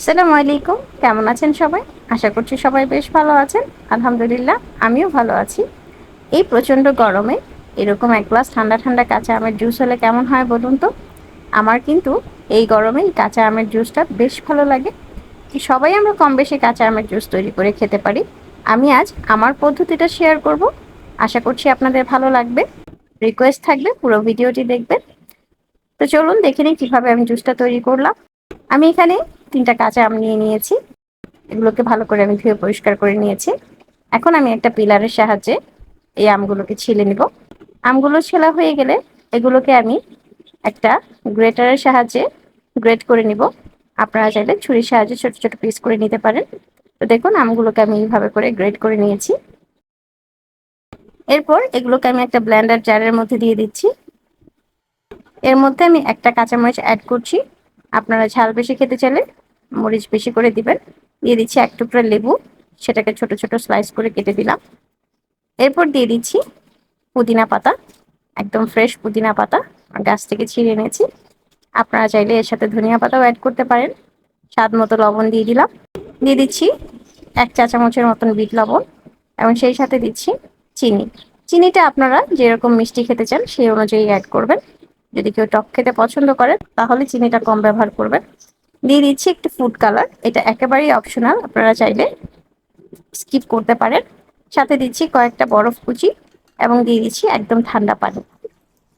আসসালামু আলাইকুম কেমন আছেন সবাই? আশা করছি সবাই বেশ ভালো আছেন। আলহামদুলিল্লাহ, আমিও ভালো আছি। এই প্রচণ্ড গরমে এরকম এক গ্লাস ঠান্ডা ঠান্ডা কাঁচা আমের জুস হলে কেমন হয় বলুন তো? আমার কিন্তু এই গরমে কাঁচা আমের জুসটা বেশ ভালো লাগে। সবাই আমরা কম বেশি কাঁচা আমের জুস তৈরি করে খেতে পারি। আমি আজ আমার পদ্ধতিটা শেয়ার করব। আশা করছি আপনাদের ভালো লাগবে। রিকোয়েস্ট থাকবে পুরো ভিডিওটি দেখবেন। তো চলুন দেখে নিই কীভাবে আমি জুসটা তৈরি করলাম। আমি এখানে তিনটা কাঁচা আম নিয়ে নিয়েছি। এগুলোকে ভালো করে আমি ধুয়ে পরিষ্কার করে নিয়েছি। এখন আমি একটা পিলারের সাহায্যে এই আমগুলোকে ছিলে নিব। আমগুলো ছেলা হয়ে গেলে এগুলোকে আমি একটা গ্রেটারের সাহায্যে গ্রেট করে নিব। আপনারা চাইলে ছুরির সাহায্যে ছোট ছোট পিস করে নিতে পারেন। তো দেখুন, আমগুলোকে আমি এইভাবে করে গ্রেট করে নিয়েছি। এরপর এগুলোকে আমি একটা ব্ল্যান্ডার জারের মধ্যে দিয়ে দিচ্ছি। এর মধ্যে আমি একটা কাঁচামরিচ অ্যাড করছি। আপনারা ঝাল বেশি খেতে চাইলে মরিচ বেশি করে দিবেন। দিয়ে দিচ্ছি এক টুকরা লেবু, সেটাকে ছোট ছোট স্লাইস করে কেটে দিলাম। এরপর দিয়ে দিচ্ছি পুদিনা পাতা, একদম ফ্রেশ পুদিনা পাতা। গাছ থেকে ছিঁড়ে এনেছি। আপনারা চাইলে এর সাথে ধনিয়া পাতাও অ্যাড করতে পারেন। স্বাদ মতো লবণ দিয়ে দিলাম। দিয়ে দিচ্ছি এক চা চামচের মতন বিট লবণ এবং সেই সাথে দিচ্ছি চিনি। চিনিটা আপনারা যেরকম মিষ্টি খেতে চান সেই অনুযায়ী অ্যাড করবেন। যদি কেউ টক খেতে পছন্দ করে, তাহলে চিনিটা কম ব্যবহার করবেন। দিয়ে দিচ্ছি একটু ফুড কালার এটা একেবারেই অপশনাল আপনারা চাইলে স্কিপ করতে পারেন। সাথে দিচ্ছি কয়েকটা বরফ কুচি এবং দিয়ে দিচ্ছি একদম ঠান্ডা পানি।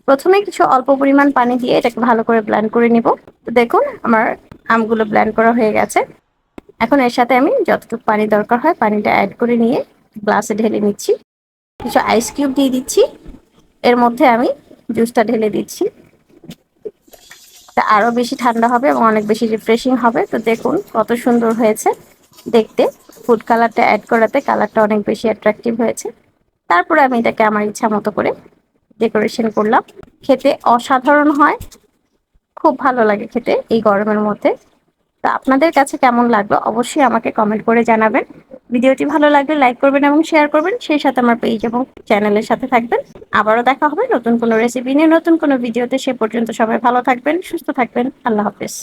প্রথমে কিছু অল্প পরিমাণ পানি দিয়ে এটাকে ভালো করে ব্ল্যান্ড করে নিব। তো দেখুন, আমার আমগুলো ব্ল্যান্ড করা হয়ে গেছে। এখন এর সাথে আমি যতটুকু পানি দরকার হয়, পানিটা অ্যাড করে নিয়ে গ্লাসে ঢেলে নিচ্ছি। কিছু আইস কিউব দিয়ে দিচ্ছি। এর মধ্যে আমি জুসটা ঢেলে দিচ্ছি। আরও বেশি ঠান্ডা হবে এবং অনেক বেশি রিফ্রেশিং হবে। তো দেখুন কত সুন্দর হয়েছে দেখতে। ফুড কালারটা অ্যাড করাতে কালারটা অনেক বেশি অ্যাট্রাকটিভ হয়েছে। তারপরে আমি এটাকে আমার ইচ্ছা মতো করে ডেকোরেশন করলাম। খেতে অসাধারণ হয়। খুব ভালো লাগে খেতে এই গরমের মধ্যে। তা আপনাদের কাছে কেমন লাগল? অবশ্যই আমাকে কমেন্ট করে জানাবেন। ভিডিওটি ভালো লাগলে লাইক করবেন এবং শেয়ার করবেন। সেই সাথে আমার পেজ এবং চ্যানেলের সাথে থাকবেন। আবারও দেখা হবে নতুন কোনো রেসিপি নিয়ে, নতুন কোনো ভিডিওতে। সে পর্যন্ত সবাই ভালো থাকবেন, সুস্থ থাকবেন। আল্লাহ হাফেজ।